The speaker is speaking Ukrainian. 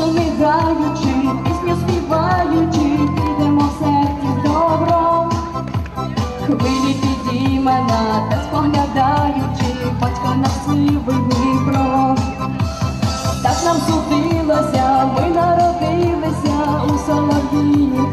пісні гаючи, пісню співаючи, підемо в серці з добром. Хвилі підійме на та споглядаючи, батька на сивий вибрав. Так нам судилося, ми народилися у Соловіні.